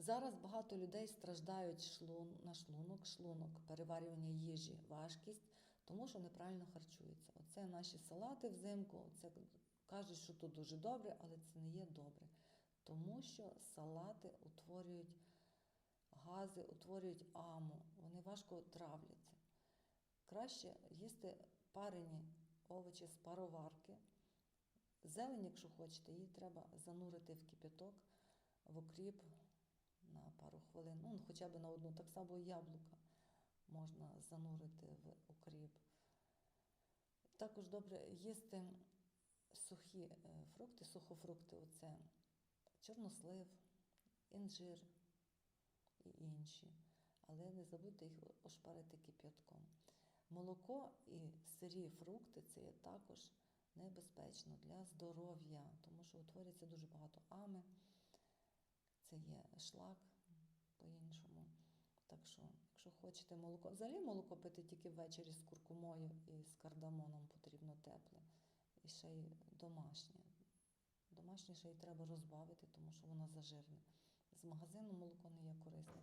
Зараз багато людей страждають шлун, на шлунок, шлунок, переварювання їжі, важкість, тому що неправильно харчуються. Оце наші салати взимку. Це кажуть, що тут дуже добре, але це не є добре. Тому що салати утворюють гази, утворюють аму, вони важко травляться. Краще їсти парені овочі з пароварки. Зелень, якщо хочете, її треба занурити в кипяток, в окріп на пару хвилин, ну, хоча б на одну, так само яблука можна занурити в окріп. Також добре їсти сухі е, фрукти, сухофрукти, оце чорнослив, інжир і інші. Але не забудьте їх ошпарити кип'ятком. Молоко і сирі фрукти це є також небезпечно для здоров'я, тому що утворюється дуже багато ами, це є шлак по-іншому. Так що, якщо хочете молоко, взагалі молоко пити тільки ввечері з куркумою і з кардамоном потрібно тепле. І ще й домашнє. Домашнє ще й треба розбавити, тому що воно зажирне. З магазину молоко не є корисне.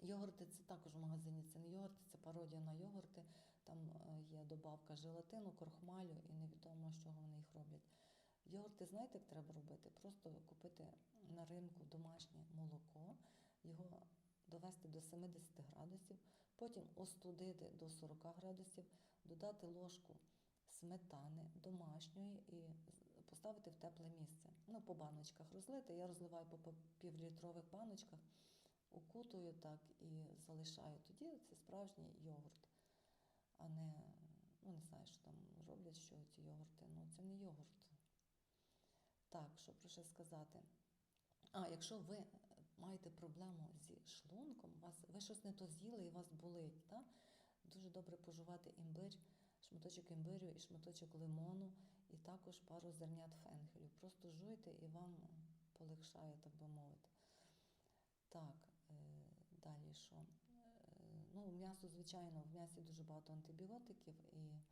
Йогурти це також в магазині. Це не йогурти, це пародія на йогурти. Там е, є добавка желатину, крохмалю і невідомо, з чого вони їх роблять. Йогурти, знаєте, як треба робити? Просто купити на ринку домашнє молоко, його довести до 70 градусів, потім остудити до 40 градусів, додати ложку сметани домашньої і поставити в тепле місце. Ну, по баночках розлити. Я розливаю по півлітрових баночках, укутую так і залишаю. Тоді це справжній йогурт, а не, ну не знаю, що там роблять, що ці йогурти. Ну, це не йогурт. Так, що про що сказати? А, якщо ви маєте проблему зі шлунком, вас, ви щось не то з'їли і вас болить, так? дуже добре пожувати імбир, шматочок імбирю і шматочок лимону, і також пару зернят фенхелю. Просто жуйте і вам полегшає, так би мовити. Так, е, далі що? Е, Ну, м'ясо, звичайно, в м'ясі дуже багато антибіотиків і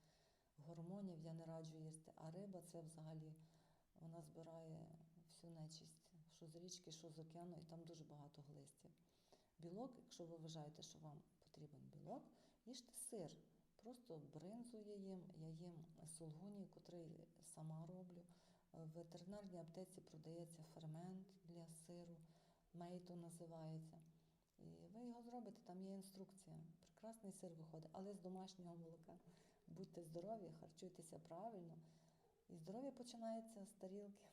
гормонів я не раджу їсти, а риба це взагалі вона збирає всю нечисть, що з річки, що з океану, і там дуже багато глистів. Білок, якщо ви вважаєте, що вам потрібен білок, їжте сир. Просто бринзу я їм, я їм сулгуні, котрий сама роблю. В ветеринарній аптеці продається фермент для сиру, мейто називається. І ви його зробите, там є інструкція. Прекрасний сир виходить, але з домашнього молока. Будьте здорові, харчуйтеся правильно. І здоров'я починається з тарілки.